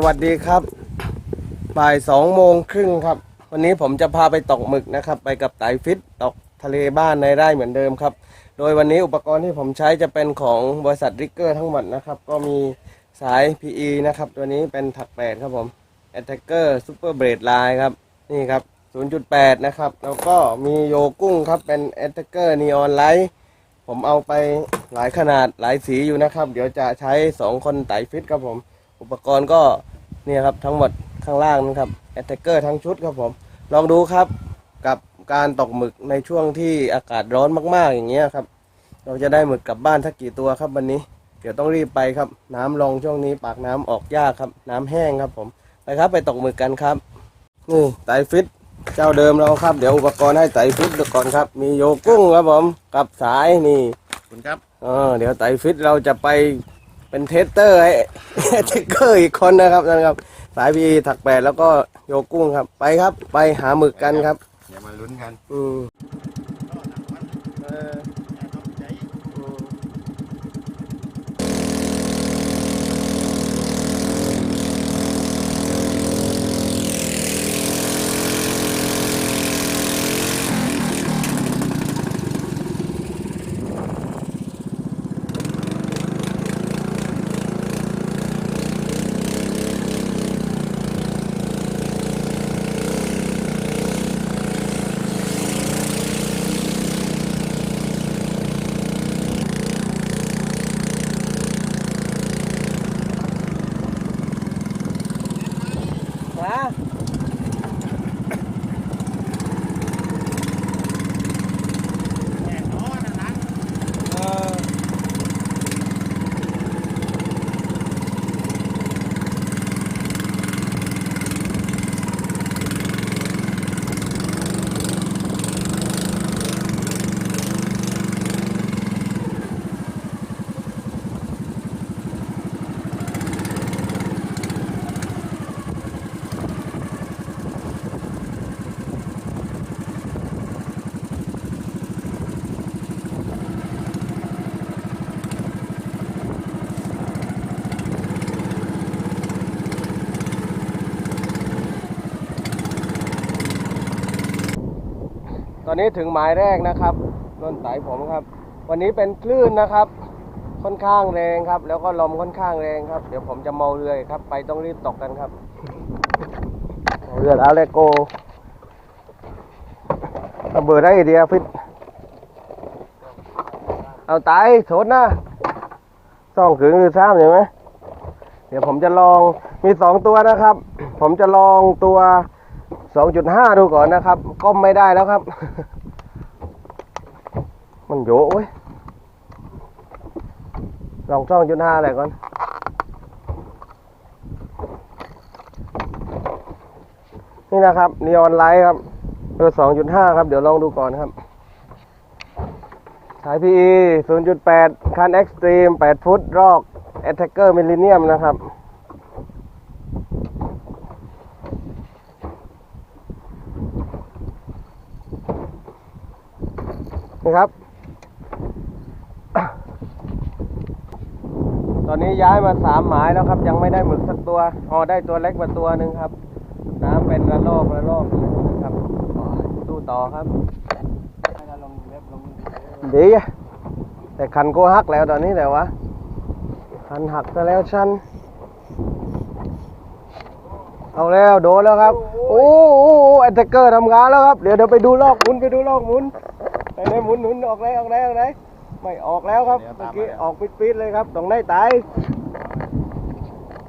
สวัสดีครับบ่ายสองโมงครึ่งครับ วันนี้ผมจะพาไปตกหมึกนะครับ ไปกับไตฟิตตกทะเลบ้านในไร่เหมือนเดิมครับ โดยวันนี้อุปกรณ์ที่ผมใช้จะเป็นของบริษัทริกเกอร์ทั้งหมดนะครับ ก็มีสาย PE นะครับ ตัวนี้เป็นถักแปดครับผม Attacker Super Braid Line ครับ นี่ครับ 0.8 นะครับ แล้วก็มีโยกุ้งครับเป็น Attacker Neon Light ผมเอาไปหลายขนาดหลายสีอยู่นะครับ เดี๋ยวจะใช้ 2 คนไต่ฟิตครับผม อุปกรณ์ก็ นี่ยครับทั้งหมดข้างล่างนะครับ Attacker ทั้งชุดครับผม ลองดูครับกับการตกหมึกในช่วงที่อากาศร้อนมากๆอย่างเงี้ยครับ เราจะได้หมึกกลับบ้านสักกี่ตัวครับวันนี้ เดี๋ยวต้องรีบไปครับ น้ำลงช่วงนี้ปากน้ำออกยากครับ น้ำแห้งครับผม ไปครับไปตกหมึกกันครับนี่ไตฟิตเจ้าเดิมเราครับ เดี๋ยวอุปกรณ์ให้ไตฟิตดูก่อนครับ มีโยกุ้งครับผม กับสายนี่คุณครับเออเดี๋ยวไตฟิตเราจะไป เป็นเทสเตอร์ให้เทคเกอร์อีกคนนะครับนั่นครับ สายพีถักแปดแล้วก็โยกุ้งครับ ไปครับ ไปหาหมึกกันครับ อย่ามาลุ้นกัน อืม ตอนนี้ถึงหมายแรกนะครับนนไตผมครับ วันนี้เป็นคลื่นนะครับ ค่อนข้างแรงครับ แล้วก็ลมค่อนข้างแรงครับ เดี๋ยวผมจะเมาเรือครับ ไปต้องรีบตกกันครับเรือแล้วเลโกเอาเบอร์ได้เดียฟิตเอาไตโถดนะสองขึงหรือสามใช่ไหมเดี๋ยวผมจะลองมีสองตัวนะครับ ผมจะลองตัว 2.5 ดูก่อนนะครับ ก้มไม่ได้แล้วครับ มันโยเว้ยลอง2.5อะไรก่อน นี่นะครับนีออนไลท์ครับเบอร์2.5ครับ เดี๋ยวลองดูก่อนครับ สาย PE 0.8 คัน Extreme 8ฟุต รอก Attacker Millennium นะครับ นี่ครับ ตอนนี้ ย้ายมาสามหมายแล้วครับ ยังไม่ได้หมึกสักตัวอ๋อได้ตัวเล็กมาตัวหนึ่งครับ น้ำเป็นระลอกระลอกนะครับสู้ต่อครับดีแต่คันก็หักแล้วตอนนี้แต่วะคันหักซะแล้วชันเอาแล้วโดนแล้วครับ โอ้โหแอนเทเกอร์ทำงานแล้วครับ เดี๋ยวเดี๋ยวไปดูลอกหมุนไปดูลอกหมุนไปไหนหมุนหมุนออกไหนออกไหนออกไหน ไม่ออกแล้วครับเมื่อกี้ออกปิดปิดๆเลยครับตรงไหนตาย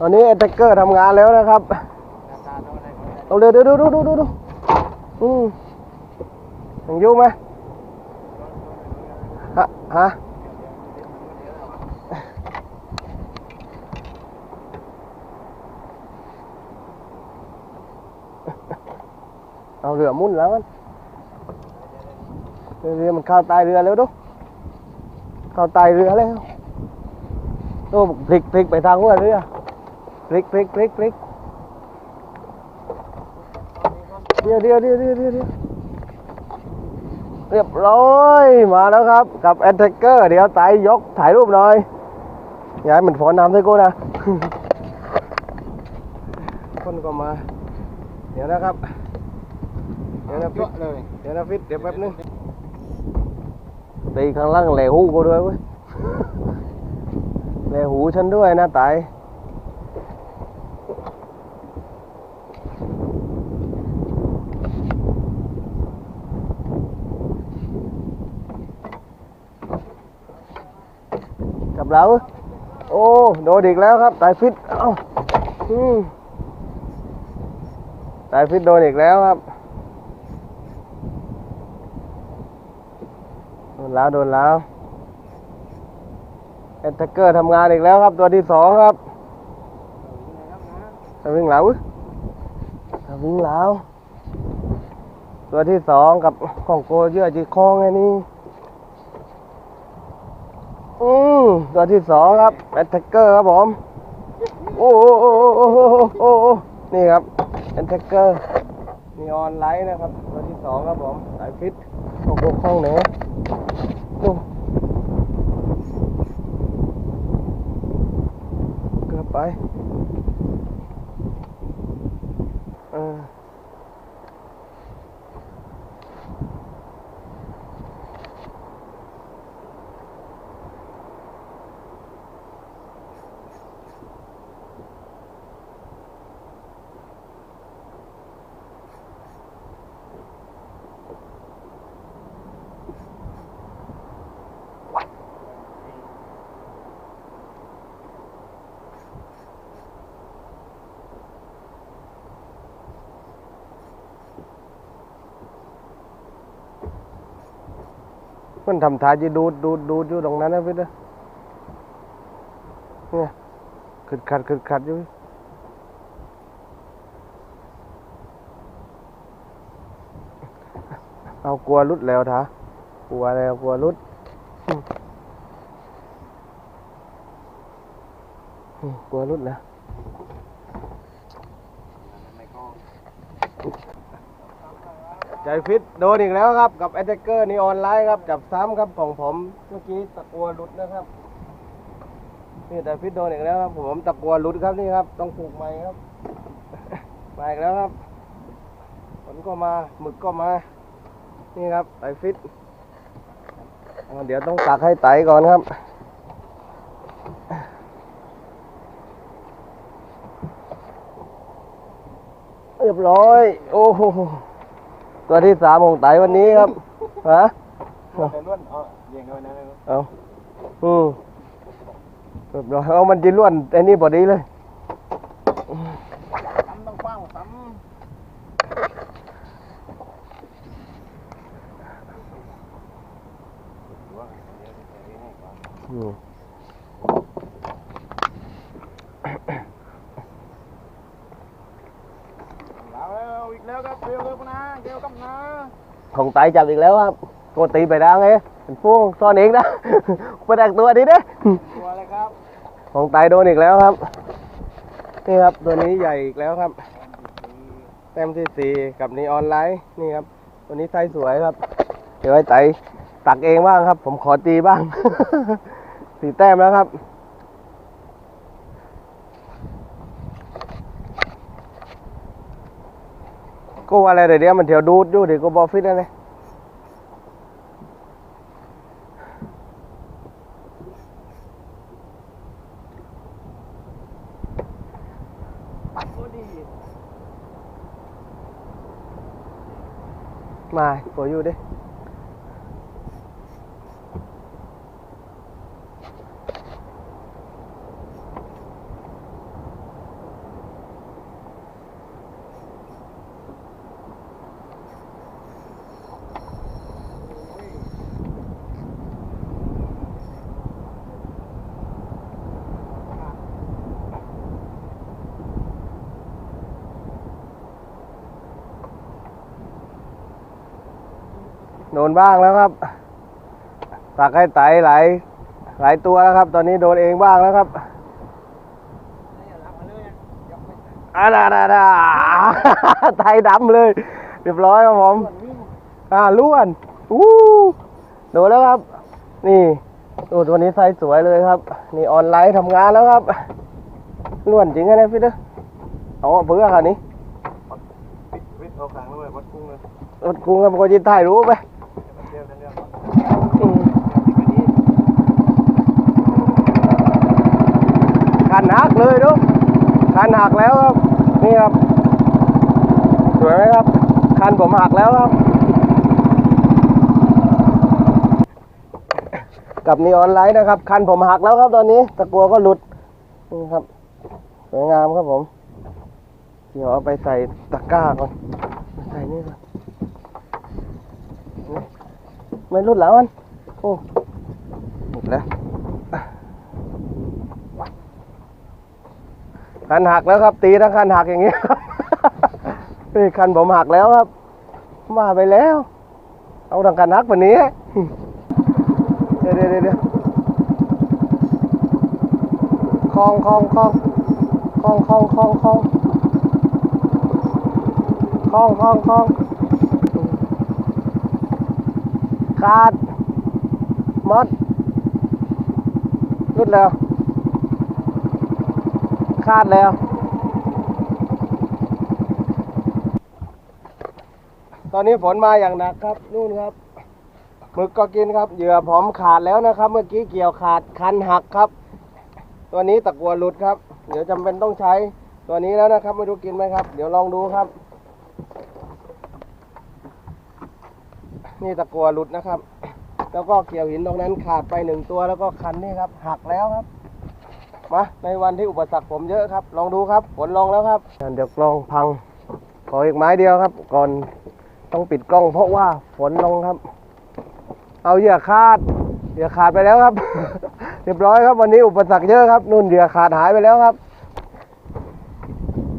ตอนนี้แอนเทเกอร์ทำงานแล้วนะครับเอาเร็วเดี๋ยวดูดูดูดูดูอืมยังอยู่ไหมฮะฮะเอาเรือมุ่นแล้วมันเรือเรือมันเข้าใต้เรือแล้วดู เข้าใต้เรือแล้วโอ้พลิกพลิกไปทางหัวเรือพลิกพลิกพลิกพลิกเดี๋ยวเดี๋ยวเดี๋ยวเดี๋ยวเดี๋ยวเดี๋ยวเรียบร้อยมาแล้วครับ กับแอนเทเกอร์เดี๋ยวไต่ยกถ่ายรูปหน่อยอย่าให้มันฝนน้ำใส่กูนะ คนก็มา เดี๋ยวนะครับ เดี๋ยวนะเยฟิตอะเลย เดี๋ยวนะฟิตเดี๋ยวแป๊บนึง ตีข้างล่างแหลหูกูด้วยเว้ยแหลหูฉันด้วยนะตายกับเราโอ้โดนอีกแล้วครับตายฟิตเอ้าตายฟิตโดนอีกแล้วครับ โดน แล้วโดนแล้วแอนแทกเกอร์ทำงานอีกแล้วครับ ตัวที่สองครับทวิ่งเหลาทวิ่งเหลาตัวที่สองกับของโกเยื่อจีคองไงนี่อืมตัวที่สองครับแอนแทกเกอร์ครับผม โอ้โอ้โอ้โอ้โอ้นี่ครับแอนแทกเกอร์มีออนไลน์นะครับ ตัวที่สองครับผมสายฟิตของโกคองเนี่ยโอ้ เกือบ มันทำท่าจะดูดดูดดูดอยู่ตรงนั้นนะพี่เด้เนี่ยขึดขัดขึดขัดอยู่เอากลัวรุดแล้วท่ากลัวแล้วกลัวรุดกลัวรุดแล้ ใจฟิตโดนอีกแล้วครับ กับแอตแทกเกอร์นีออนไลน์ครับ จับซ้ำครับของผมเมื่อกี้ตะกัวหลุดนะครับนี่แต่ฟิตโดนอีกแล้วครับ ผมตะกัวหลุดครับนี่ครับ ต้องผูกใหม่ครับมาอีกแล้วครับฝนก็มาหมึกก็มา นี่ครับไตฟิตเดี๋ยวต้องตักให้ไตก่อนครับเรียบร้อย โอ้โห ตัวที่สามของไตวันนี้ครับ ฮะล้วนล้วนเอาเยียงกันนะเอาอืมเรียบร้อยเอามันจะล้วนไอ้นี่พอดีเลยซ้ำต้องคว้างซ้อืมำแล้วอีกแล้วครับเร็วเร็วนะเร็วกับนะ ของไตจับอีกแล้วครับโกตีไปดังไงเป็นพวงซ่อนเองนะไปดักตัวดีเด้ตัวอะไรครับ ของไตโดนอีกแล้วครับ นี่ครับตัวนี้ใหญ่อีกแล้วครับ แต้มที่สี่กับนีออนไลน์นี่ครับ ตัวนี้ไซส์สวยครับ เดี๋ยวให้ไตตักเองบ้างครับ ผมขอตีบ้าง สี่แต้มแล้วครับ ก็ว่าอะไรเดี๋ยวมันเถียวดูดอยู่เดี๋ยวก็บอฟิตอะไรมาปล่อยอยู่ดิ โดนบ้างแล้วครับตักให้ไตหลายหลายตัวแล้วครับ ตอนนี้โดนเองบ้างแล้วครับอาดาดาดาไตดำเลย เรียบร้อยครับผมอ่าล้วนอู้โดนแล้วครับ นี่โอ้ตัวนี้ไซส์สวยเลยครับ นี่ออนไลน์ทำงานแล้วครับล้วนจริงนะเนี่ยพี่เด้อเอาเอาเบื่อค่ะนี่วิทย์วิทย์เอาขางเลยวัดกุ้งเลยรถกุ้งครับก็ยินถ่ายรู้ไหม เดียวกันเดียว อืม คันหักเลยดูคันหักแล้วครับ นี่ครับสวยไหมครับ คันผมหักแล้วครับ กับนีออนไลท์นะครับ คันผมหักแล้วครับตอนนี้ ตะกัวก็หลุด นี่ครับ สวยงามครับผม เดี๋ยวเอาไปใส่ตะกร้าก่อน ใส่นี่ก่อนไม่หลุดแล้วมัน โอ้หลุดแล้ว คันหักแล้วครับ ตีทั้งคันหักอย่างนี้ครับนี่คันผมหักแล้วครับ มาไปแล้ว เอาทางคันหักวันนี้เดี๋ยวเดี๋ยวเดี๋ยวคลองคลองคลองคลองคลองคลองคลองคลองคลองคลองขาดมดรุดแล้ว ขาดแล้ว ตอนนี้ฝนมาอย่างหนักครับ นู่นครับหมึกก็กินครับเหยื่อผมขาดแล้วนะครับ เมื่อกี้เกี่ยวขาดคันหักครับ ตัวนี้ตะกัวหลุดครับ เดี๋ยวจำเป็นต้องใช้ตัวนี้แล้วนะครับ ไม่รู้กินไหมครับ เดี๋ยวลองดูครับ นี่ตะกัวหลุดนะครับ แล้วก็เกี่ยวหินตรงนั้นขาดไปหนึ่งตัวแล้วก็คันนี่ครับ หักแล้วครับ มาในวันที่อุปสรรคผมเยอะครับ ลองดูครับฝนลงแล้วครับเดี๋ยวกล้องพังขออีกไม้เดียวครับ ก่อนต้องปิดกล้อง เพราะว่าฝนลงครับ เอาเหยื่อขาดเหยื่อขาดไปแล้วครับ เรียบร้อยครับวันนี้อุปสรรคเยอะครับนุ่นเหยื่อขาดหายไปแล้วครับ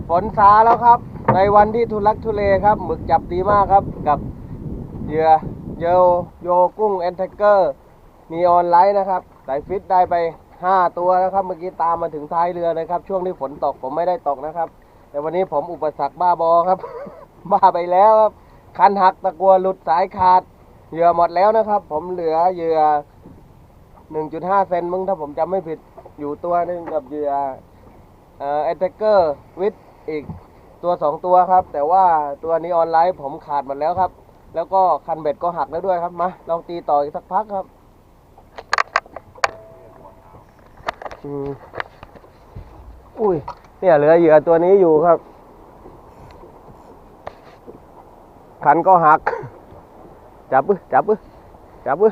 ฝนซาแล้วครับ ในวันที่ทุลักทุเลครับหมึกจับดีมากครับกับเหยื่อโยโยกุ้งแอนเทเกอร์นีออนไลท์นะครับสายฟิตได้ไป 5ตัวนะครับเมื่อกี้ตามมาถึงท้ายเรือเลยครับ ช่วงที่ฝนตกผมไม่ได้ตกนะครับ แต่วันนี้ผมอุปสรรคบ้าบอครับ บ้าไปแล้วครับ คันหักตะกัวหลุดสายขาด เหยื่อหมดแล้วนะครับ ผมเหลือเหยื่อ1.5เซนมึงถ้าผมจำไม่ผิดอยู่ตัวหนึงกับเหยื่อเอ่อแอเทเกอร์วิดอีกตัวสองตัวครับ แต่ว่าตัวนี้ออนไลน์ผมขาดหมดแล้วครับ แล้วก็คันเบ็ดก็หักแล้วด้วยครับมาลองตีต่ออีกสักพักครับ อุ้ย เนี่ยเหลือเหยื่อตัวนี้อยู่ครับคันก็หัก จับปึ๊จับปึ๊จับปึ๊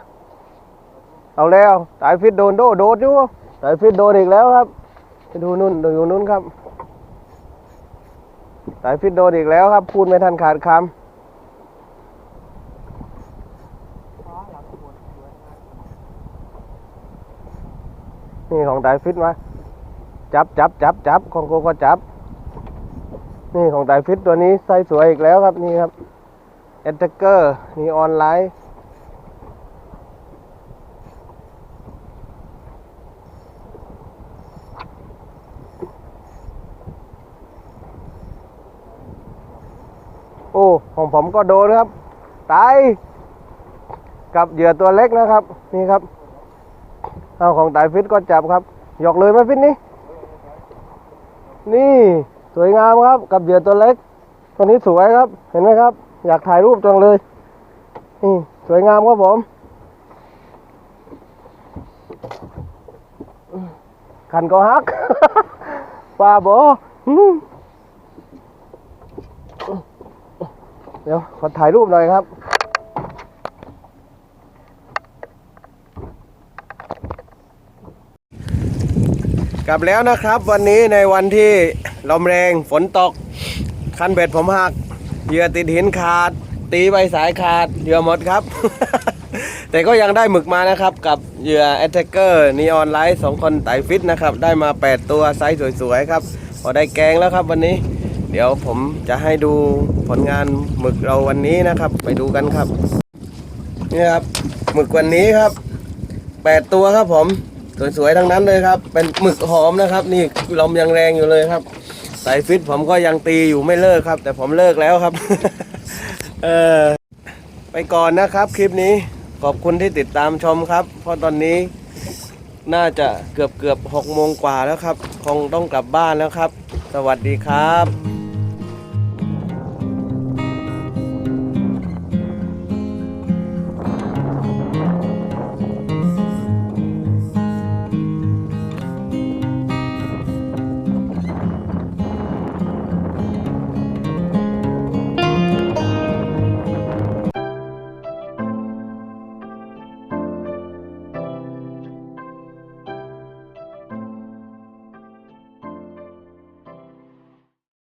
เอาแล้วสายฟิตโดนโดโดดอยู่สายฟิตโดนอีกแล้วครับไปดูนู่นดูอยู่นู่นครับสายฟิตโดนอีกแล้วครับ พูดไม่ทันขาดคำ นี่ของสายฟิตมาจับจับจับจับของโกก็จับ นี่ของสายฟิตตัวนี้ไซส์สวยอีกแล้วครับนี่ครับแอนเทเกอร์นี่ออนไลน์โอ้ ของผมก็โดนครับ ตาย กับเหยื่อตัวเล็กนะครับ นี่ครับ เอาของตายฟิตก็จับครับ หยอกเลยไหมฟิตนี่ นี่สวยงามครับ กับเหยื่อตัวเล็ก ตัวนี้สวยครับ เห็นไหมครับ อยากถ่ายรูปจังเลย นี่สวยงามครับผมคันก็ฮักปลาบอเดี๋ยวขอถ่ายรูปหน่อยครับ กลับแล้วนะครับ วันนี้ในวันที่ลมแรงฝนตก คันเบ็ดผมหัก เหยื่อติดหินขาด ตีใบสายขาด เหยื่อหมดครับ แต่ก็ยังได้หมึกมานะครับ กับเหยื่อ a t t a c k e r Neon Light สองคนไต่ฟิตนะครับ ได้มา 8 ตัวไซส์สวยๆครับ พอได้แกงแล้วครับวันนี้ เดี๋ยวผมจะให้ดูผลงานหมึกเราวันนี้นะครับ ไปดูกันครับ นี่ครับหมึกวันนี้ครับ 8 ตัวครับผม สวยๆทั้งนั้นเลยครับ เป็นหมึกหอมนะครับ นี่ลมยังแรงอยู่เลยครับ สายฟิตผมก็ยังตีอยู่ไม่เลิกครับ แต่ผมเลิกแล้วครับ เออไปก่อนนะครับคลิปนี้ขอบคุณที่ติดตามชมครับ เพราะตอนนี้น่าจะเกือบเกือบหกโมงกว่าแล้วครับ คงต้องกลับบ้านแล้วครับ สวัสดีครับ